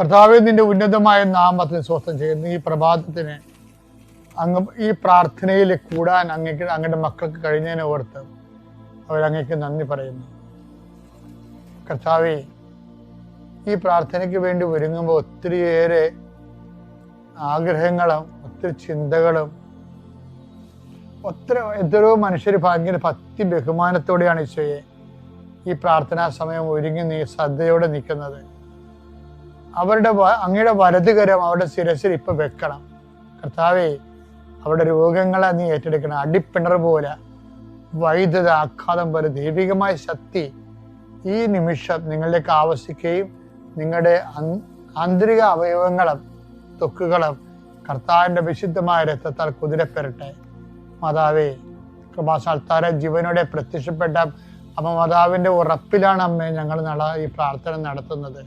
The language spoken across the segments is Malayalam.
കർത്താവെ നിന്റെ ഉന്നതമായ നാമത്തിന് സ്വസ്ഥം ചെയ്യുന്നു. ഈ പ്രഭാതത്തിന് അങ്ങ് ഈ പ്രാർത്ഥനയിൽ കൂടാൻ അങ്ങക്ക് അങ്ങയുടെ മക്കൾക്ക് കഴിഞ്ഞതിനെ ഓർത്ത് അവരങ്ങക്ക് നന്ദി പറയുന്നു. കർത്താവെ ഈ പ്രാർത്ഥനയ്ക്ക് വേണ്ടി ഒരുങ്ങുമ്പോൾ ഒത്തിരിയേറെ ആഗ്രഹങ്ങളും ഒത്തിരി ചിന്തകളും ഒത്തിരി എത്രയോ മനുഷ്യർ ഭയങ്കര ഭക്തി ബഹുമാനത്തോടെയാണ് ഈശോയെ ഈ പ്രാർത്ഥനാ സമയം ഒരുങ്ങി നീ ശ്രദ്ധയോടെ നിൽക്കുന്നത്. അവരുടെ അങ്ങയുടെ വലതുകരം അവരുടെ ശിരസിൽ ഇപ്പൊ വെക്കണം. കർത്താവേ അവരുടെ രോഗങ്ങളെ നീ ഏറ്റെടുക്കണം. അടിപ്പിണർ പോലെ വൈദ്യുത ആഘാതം പോലെ ദൈവികമായ ശക്തി ഈ നിമിഷം നിങ്ങളിലേക്ക് ആവശ്യിക്കുകയും നിങ്ങളുടെ ആന്തരിക അവയവങ്ങളും തൊക്കുകളും കർത്താവിന്റെ വിശുദ്ധമായ രക്തത്താൽ കുതിരപ്പെരട്ടെ മാതാവേ കൃപാസാൽത്താര ജീവനോടെ പ്രത്യക്ഷപ്പെട്ട അമ്മ മാതാവിന്റെ ഉറപ്പിലാണ് അമ്മയെ ഞങ്ങൾ നട ഈ പ്രാർത്ഥന നടത്തുന്നത്.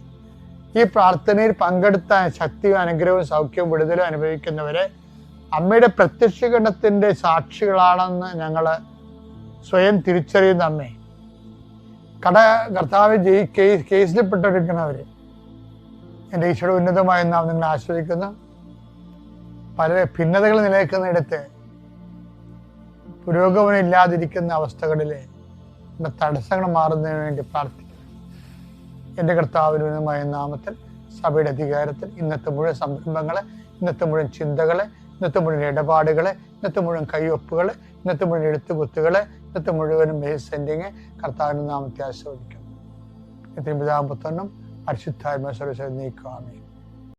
ഈ പ്രാർത്ഥനയിൽ പങ്കെടുത്ത ശക്തിയും അനുഗ്രഹവും സൗഖ്യവും വിടുതലും അനുഭവിക്കുന്നവരെ അമ്മയുടെ പ്രത്യക്ഷീകരണത്തിന്റെ സാക്ഷികളാണെന്ന് ഞങ്ങൾ സ്വയം തിരിച്ചറിയുന്ന അമ്മേ. കട കർത്താവ് ജയി കേസ് കേസിൽപ്പെട്ടിരിക്കുന്നവർ എന്റെ ഈശോയുടെ ഉന്നതമായ നാം നിങ്ങൾ ആശ്രയിക്കുന്നു. പല ഭിന്നതകൾ നിലനിൽക്കുന്നിടത്ത് പുരോഗമനം ഇല്ലാതിരിക്കുന്ന അവസ്ഥകളിൽ തടസ്സങ്ങൾ മാറുന്നതിന് വേണ്ടി പ്രാർത്ഥിക്കുന്നു. എന്റെ കർത്താവിനുമായ നാമത്തിൽ സഭയുടെ അധികാരത്തിൽ ഇന്നത്തെ മുഴുവൻ സംരംഭങ്ങളെ ഇന്നത്തെ മുഴുവൻ ചിന്തകളെ ഇന്നത്തെ മുഴുവൻ ഇടപാടുകളെ ഇന്നത്തെ മുഴുവൻ കയ്യൊപ്പുകളെ ഇന്നത്തെ മുഴുവൻ എഴുത്തുകുത്തുകളെ ഇന്നത്തെ മുഴുവനും സെൻഡിങ് കർത്താവിന്റെ നാമത്തെ ആസ്വദിക്കും ഇത്രയും പിതാപുത്രനും പരിശുദ്ധാത്മ സർവീസ് നീക്കുവാമേ